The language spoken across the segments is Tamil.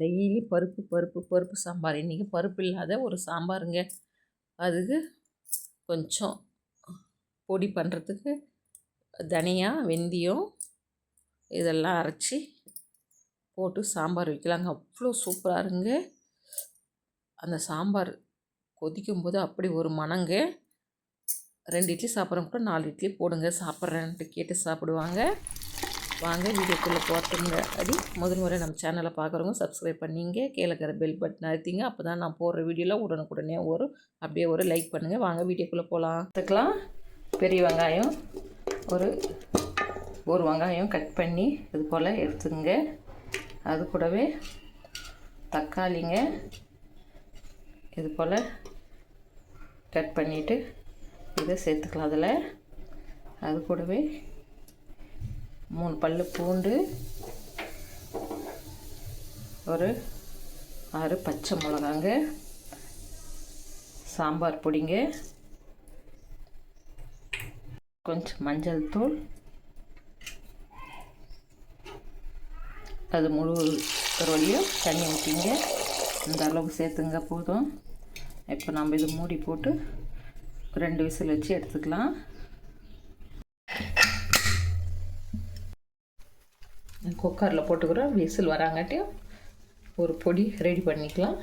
டெய்லி பருப்பு பருப்பு பருப்பு சாம்பார். இன்றைக்கி பருப்பு இல்லாத ஒரு சாம்பாருங்க. அதுக்கு கொஞ்சம் பொடி பண்ணுறதுக்கு தனியா வெந்தயம் இதெல்லாம் அரைச்சி போட்டு சாம்பார் வைக்கலாங்க. அவ்வளோ சூப்பராக இருங்க அந்த சாம்பார் கொதிக்கும் போது அப்படி ஒரு மணங்க. ரெண்டு இட்லி சாப்பிட்றவங்க கூட நாலு இட்லி போடுங்க. சாப்பிட்றேன்ட்டு கேட்டு சாப்பிடுவாங்க. வாங்க வீடியோக்குள்ளே போட்டுங்க அடி முதல் முறை நம்ம சேனலை பார்க்குறவங்க சப்ஸ்கிரைப் பண்ணிங்க கீழே பெல் பட்டன் அழுத்திங்க அப்போ தான் நான் போடுற வீடியோலாம் உடனுக்குடனே வரும். அப்படியே ஒரு லைக் பண்ணுங்கள் வாங்க வீடியோக்குள்ளே போகலாம் எடுத்துக்கலாம் பெரிய வெங்காயம் ஒரு ஒரு வெங்காயம் கட் பண்ணி இது போல் எடுத்துங்க அது கூடவே தக்காளிங்க இது போல் கட் பண்ணிவிட்டு இதை சேர்த்துக்கலாம். அதில் அது கூடவே மூணு பல் பூண்டு ஒரு ஆறு பச்சை மிளகாங்க சாம்பார் பொடிங்க கொஞ்சம் மஞ்சள் தூள் அது முழு வழியும் தண்ணி ஊற்றிங்க இந்த அளவுக்கு சேர்த்துங்க போதும். இப்போ நம்ம இது மூடி போட்டு ரெண்டு விசில் வச்சு எடுத்துக்கலாம். குக்கரில் போட்டுக்கிறோம். விசில் வராங்காட்டியும் ஒரு பொடி ரெடி பண்ணிக்கலாம்.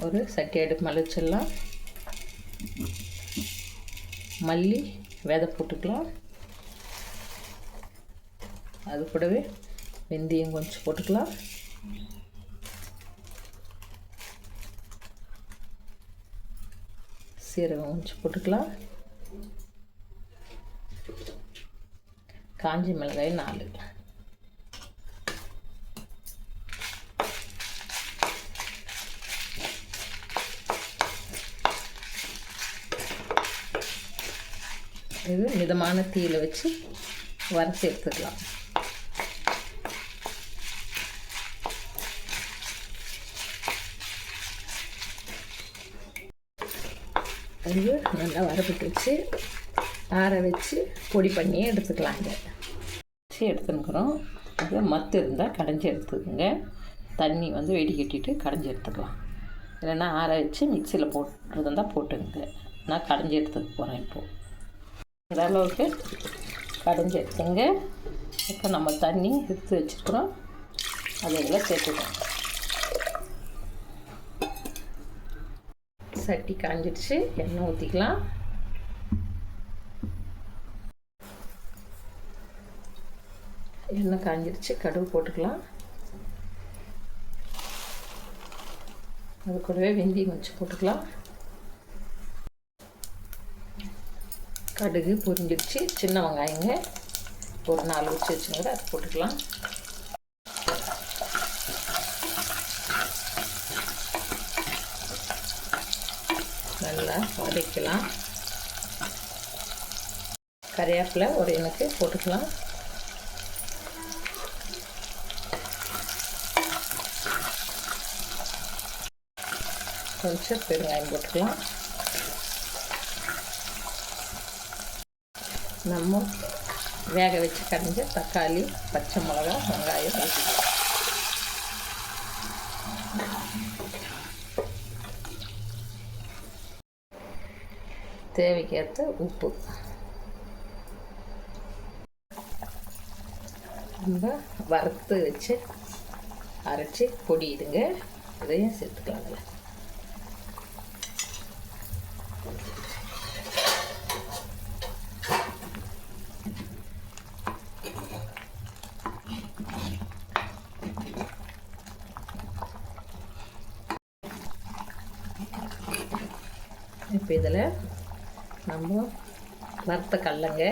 ஒரு சட்டி அடுப்பு மேலே வச்சிடலாம். மல்லி விதை போட்டுக்கலாம். அது கூடவே வெந்தயம் கொஞ்சம் போட்டுக்கலாம். சீரகம் கொஞ்சம் போட்டுக்கலாம். காஞ்சி மிளகாய் நாலு. இது மிதமான தீயில் வச்சு வறுத்து எடுத்துக்கலாம். இது நல்லா வரப்பட்டு வச்சு ஆற வச்சு பொடி பண்ணி எடுத்துக்கலாங்க வச்சு எடுத்துனுக்குறோம் அது மத்து இருந்தால் கடைஞ்சி எடுத்துக்கோங்க. தண்ணி வந்து வெடி கட்டிட்டு கடைஞ்சி எடுத்துக்கலாம். இல்லைன்னா ஆற வச்சு மிக்சியில் போட்டுருந்தால் போட்டுங்க நான் கடைஞ்சி எடுத்துக்க போகிறேன் இப்போது அளவுக்கு கடைஞ்சி எடுத்துங்க இப்போ நம்ம தண்ணி எடுத்து வச்சுருக்குறோம் அதை இதில் சட்டி காஞ்சிடுச்சு. எண்ணெய் ஊற்றிக்கலாம். எண்ணெய் காஞ்சிடுச்சு. கடுகு போட்டுக்கலாம். அது கூடவே வெந்தயம் வச்சு போட்டுக்கலாம். கடுகு புரிஞ்சிடுச்சு. சின்ன வெங்காயங்க. ஒரு நாலு வச்சு வச்சுங்க அது போட்டுக்கலாம். நல்லா வதக்கலாம். கறிவேப்பிலை ஒரு எனக்கு போட்டுக்கலாம். கொஞ்சம் பெருங்காயம் போட்டுக்கலாம். நம்ம வேக வச்சு கரைஞ்ச தக்காளி பச்சை மிளகா வெங்காயம். ஊற்றிக்கலாம் தேவைக்கேற்ற உப்பு. நம்ம வறுத்து வச்சு அரைச்சி பொடியிடுங்க இதையும் சேர்த்துக்கலாம் அதில் இப்போ இதில் நம்ம வறுத்த கடலங்க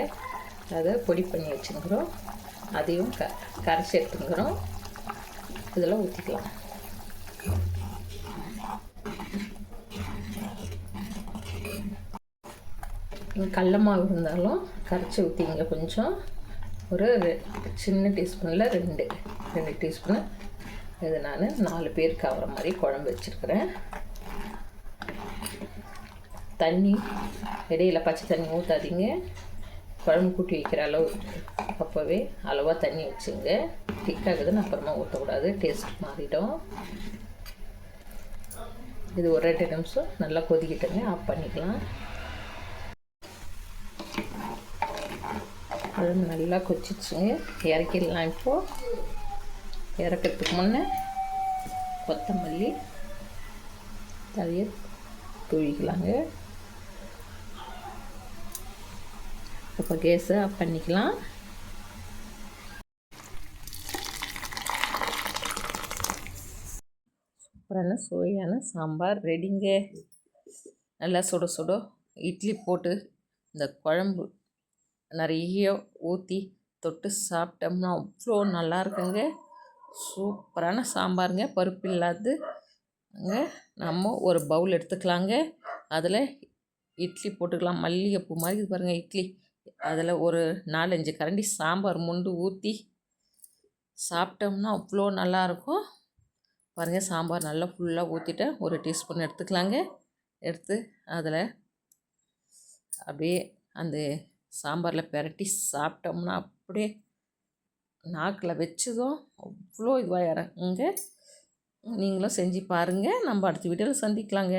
அதை பொடி பண்ணி வச்சுக்கிறோம் அதையும் க கரைச்சி எடுத்துக்கிறோம் இதில் ஊற்றிக்கலாம் கடல மாவு இருந்தாலும் கரைச்சி ஊற்றிங்க கொஞ்சம். ஒரு சின்ன டீஸ்பூனில் ரெண்டு ரெண்டு டீஸ்பூனு. இது நான் நாலு பேருக்கு ஆகிற மாதிரி குழம்பு வச்சுருக்கிறேன். தண்ணி இடையில பச்சை தண்ணி ஊற்றாதீங்க குழம்பு கூட்டி வைக்கிற அளவு அப்போவே அளவாக தண்ணி வச்சுங்க. திக்காகுதுன்னு அப்புறமா ஊற்றக்கூடாது டேஸ்ட் மாறிடும். இது ஒரு ரெண்டு நிமிஷம் நல்லா கொதிக்கிட்டுங்க. ஆஃப் பண்ணிக்கலாம். குழம்பு நல்லா கொச்சிச்சுங்க இறக்கிடலாம் இப்போது இறக்கிறதுக்கு முன்னே கொத்தமல்லி தழைய தூவிக்கலாங்க. இப்போ கேஸை ஆஃப் பண்ணிக்கலாம். சூப்பரான சுவையான சாம்பார் ரெடிங்க. நல்லா சுட சுட இட்லி போட்டு இந்த குழம்பு நிறைய ஊற்றி தொட்டு சாப்பிட்டோம்னா அவ்வளோ நல்லா இருக்குங்க. சூப்பரான சாம்பாருங்க பருப்பு இல்லாது நம்ம ஒரு பவுல் எடுத்துக்கலாங்க. அதில் இட்லி போட்டுக்கலாம். மல்லிகைப்பூ மாதிரி இது பாருங்கள் இட்லி. அதில் ஒரு நாலஞ்சு கரண்டி சாம்பார் முண்டு ஊற்றி சாப்பிட்டோம்னா அவ்வளோ நல்லாயிருக்கும். பாருங்கள் சாம்பார் நல்லா ஃபுல்லாக ஊற்றிட்டேன் ஒரு டீஸ்பூன் எடுத்துக்கலாங்க. எடுத்து அதில் அப்படியே அந்த சாம்பாரில் பெரட்டி சாப்பிட்டோம்னா அப்படியே நாக்கில் வச்சதும் அவ்வளோ இதுவாக இறங்குங்க. நீங்களும் செஞ்சு பாருங்கள் நம்ம அடுத்த வீடியோவில் சந்திக்கலாங்க.